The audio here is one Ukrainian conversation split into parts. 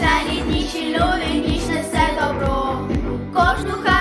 Поруч найрідніші люди, ніч несе добро. Кожну хату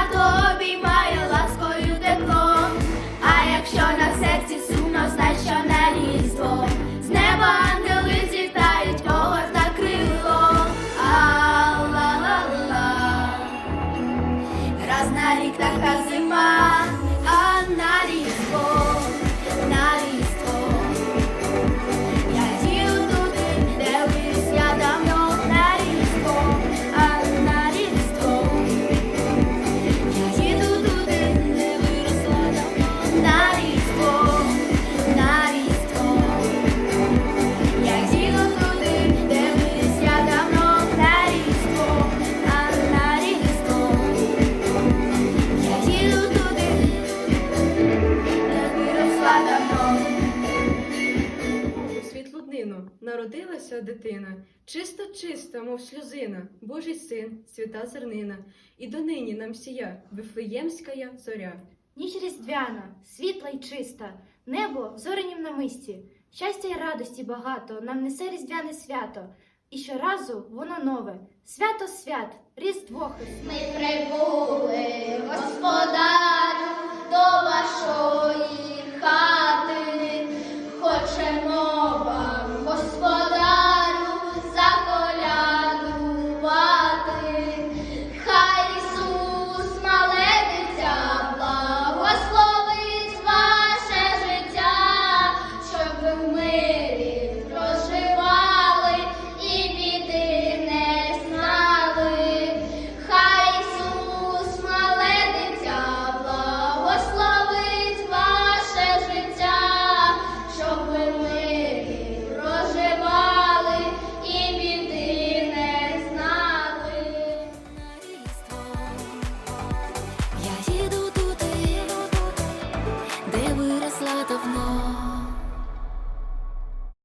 народилася дитина, чисто чиста, мов сльозина, Божий син, свята зернина, і донині нам сія Вифлеємська зоря. Ніч різдвяна, світла й чиста, небо в зорянім намисті. Щастя й радості багато нам несе різдвяне свято. І щоразу воно нове. Свято свят, Різдво Христове. Ми прибули, господарю,